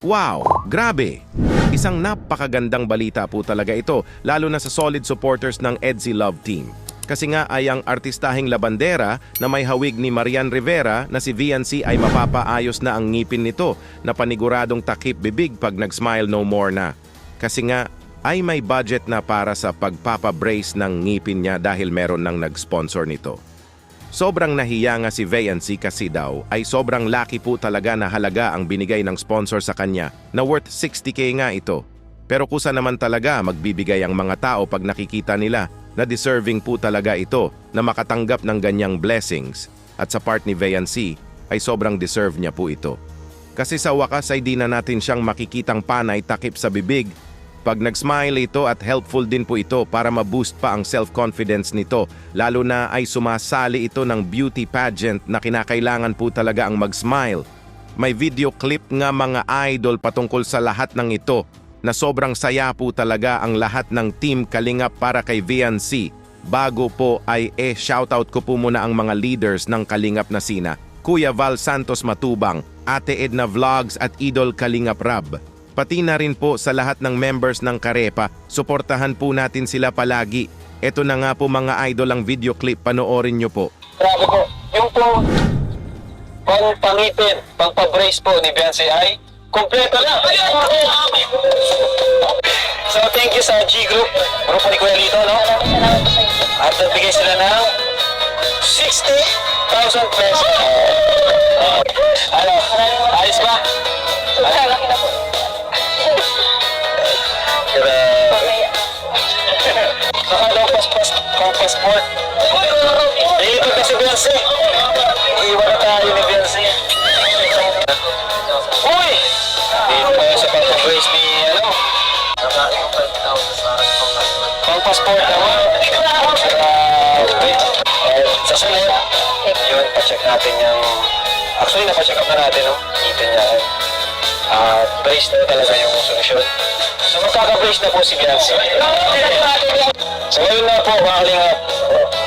Wow, grabe! Isang napakagandang balita po talaga ito, lalo na sa solid supporters ng EDSI Love Team. Kasi nga ay ang artistahing labandera na may hawig ni Marian Rivera na si VNC ay mapapaayos na ang ngipin nito na paniguradong takip bibig pag nag-smile no more na. Kasi nga ay may budget na para sa pagpapabrace ng ngipin niya dahil meron nang nag-sponsor nito. Sobrang nahiya nga si VNC kasi daw ay sobrang laki po talaga na halaga ang binigay ng sponsor sa kanya na worth 60k nga ito. Pero kusa naman talaga magbibigay ang mga tao pag nakikita nila na deserving po talaga ito na makatanggap ng ganyang blessings at sa part ni VNC ay sobrang deserve niya po ito. Kasi sa wakas ay di na natin siyang makikitang panay takip sa bibig pag nag-smile ito at helpful din po ito para ma-boost pa ang self-confidence nito, lalo na ay sumasali ito ng beauty pageant na kinakailangan po talaga ang mag-smile. May video clip nga mga idol patungkol sa lahat ng ito na sobrang saya po talaga ang lahat ng team Kalingap para kay VNC. Bago po ay eh shoutout ko po muna ang mga leaders ng Kalingap na sina, Kuya Val Santos Matubang, Ate Edna Vlogs at Idol Kalingap Rab. Pati na rin po sa lahat ng members ng Karepa, suportahan po natin sila palagi. Ito na nga po mga idol ang video clip, panoorin nyo po. Grabe po. Yung po, pang pangipin, pang pabrace po ni Beyonce ay kompleto na. So thank you sa G Group, grupo ni Kuya Lito, no? At nagbigay sila ng 60,000 pesos. Ano, ayos ba? Ano? Grabe. Saka daw paspas, pang passport. Dito ka si Beyonce. Iiwan na tayo ni Beyonce. Uy! Dito tayo sa pang-brace ni ano. Pang passport naman. Grabe. Eh, Sa sunod, yun, pa-check natin yung... Actually, napacheck up na natin, no? Kita niya. Ah, brace na talaga yung solusyon. So, magkaka-brace na po si Beyonce. So ngayon na po, mga kalingap,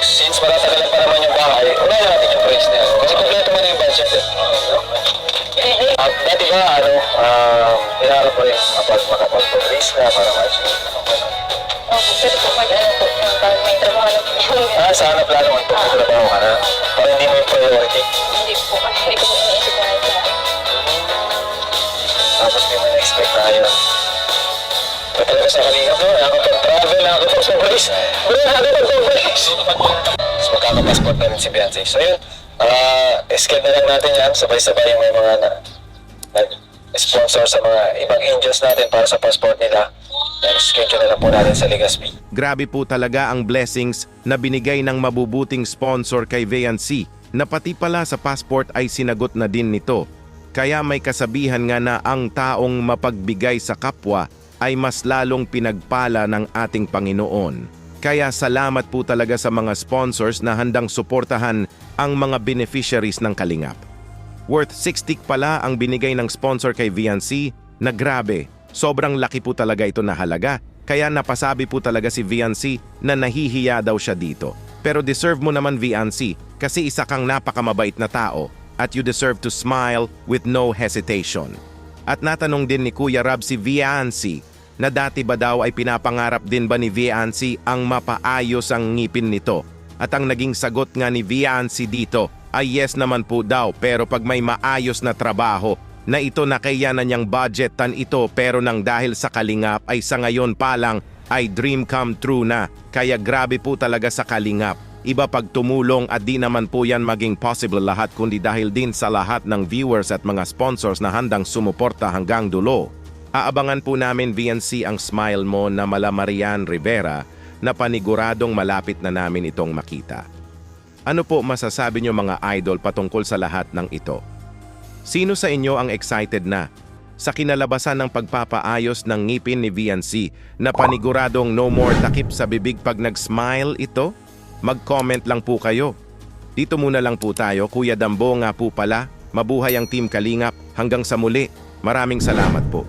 since matatagalan pa naman yung bahay, unahin natin yung brace na yun. Kasi kompleto man yung budget eh. At dati ba, ano, um, hinaharap ko rin kapag makapag-brace na para Opo, pero po pag ano po, pag may trabaho na po Ah, sana plano mo ito, trabaho ka na, para hindi mo yung priority. hindi po, hindi ko po Talaga sa kalingap no? Nakakapag-travel, nakakapag-brace. Bro, nakakapag-brace. Tapos magkakapassport na rin si Beyonce. So yun, ah, sked na lang natin yan. Sabay-sabay yung may mga na, nag-sponsor sa mga ibang angels natin para sa passport nila. Schedule na lang po natin sa Legaspi. Grabe po talaga ang blessings na binigay ng mabubuting sponsor kay VNC na pati pala sa passport ay sinagot na din nito. Kaya may kasabihan nga na ang taong mapagbigay sa kapwa ay mas lalong pinagpala ng ating Panginoon. Kaya salamat po talaga sa mga sponsors na handang suportahan ang mga beneficiaries ng Kalingap. Worth 60 pala ang binigay ng sponsor kay VNC na grabe, sobrang laki po talaga ito na halaga kaya napasabi po talaga si VNC na nahihiya daw siya dito. Pero deserve mo naman VNC kasi isa kang napakamabait na tao at you deserve to smile with no hesitation. At natanong din ni Kuya Rab si VNC na dati ba daw ay pinapangarap din ba ni VNC ang mapaayos ang ngipin nito? At ang naging sagot nga ni VNC dito ay yes naman po daw pero pag may maayos na trabaho na ito na kaya na niyang budgetan ito pero nang dahil sa kalingap ay sa ngayon pa lang ay dream come true na. Kaya grabe po talaga sa kalingap. Iba pag tumulong at di naman po yan maging possible lahat kundi dahil din sa lahat ng viewers at mga sponsors na handang sumuporta hanggang dulo. Aabangan po namin VNC ang smile mo na mala Marian Rivera na paniguradong malapit na namin itong makita. Ano po masasabi niyo mga idol patungkol sa lahat ng ito? Sino sa inyo ang excited na sa kinalabasan ng pagpapaayos ng ngipin ni VNC na paniguradong no more takip sa bibig pag nag-smile ito? Mag-comment lang po kayo. Dito muna lang po tayo, Kuya Dambo nga po pala. Mabuhay ang Team Kalingap. Hanggang sa muli, maraming salamat po.